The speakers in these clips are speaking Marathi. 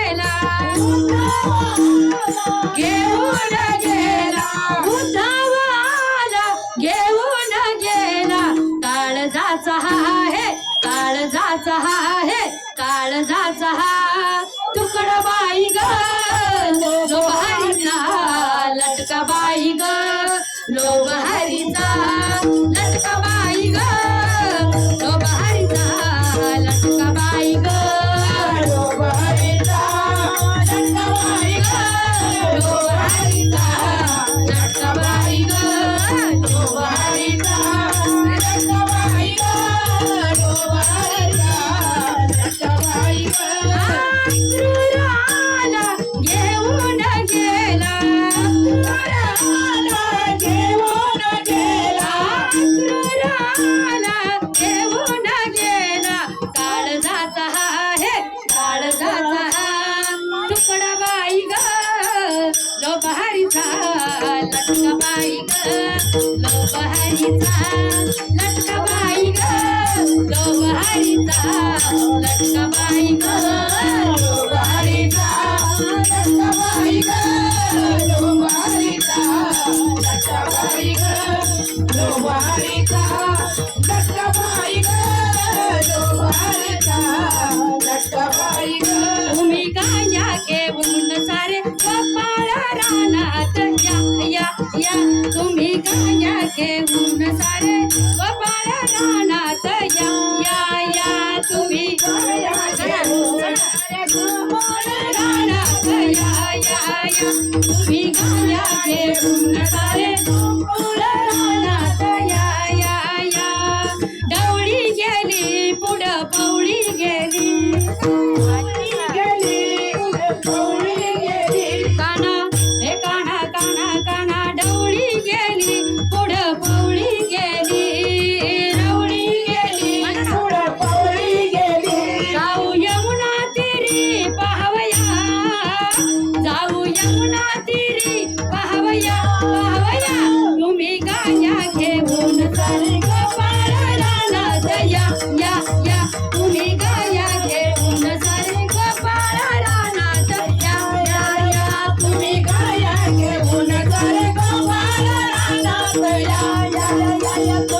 गेला. घेऊन गेला उद्धवाला घेऊन गेला. काळजाचा हा आहे. काळजाचा हा आहे. काळजाचा हा. तुकडा बाई ग. काळजाचा हा आहे काळजाचा हा तुकडा बाई ग लो बहारीचा लटका बाई ग लो बहारीचा लटका बाई ग लो बहारीचा लटका बाई ग लो बहारीचा लटका बाई ग लो बहारीचा लटका बाई ग लो बहारीचा तुम्ही गाया घेऊन सारे गोपाळ रानात या या या तुम्ही गाया घेऊन सारे गोपाळ रानात या या या तुम्ही सारे रानात या या या तुम्ही गाया घेऊन सारे रानात या या या डवळी गेली पुढं पवळी गेली. तिरी पाहवया पाहवया तुम्ही गाया घेऊन या या. तुम्ही गाया घेऊन या या या. तुम्ही गाया घेऊन सारे गोपाळ रानात या या या.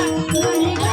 ありがと。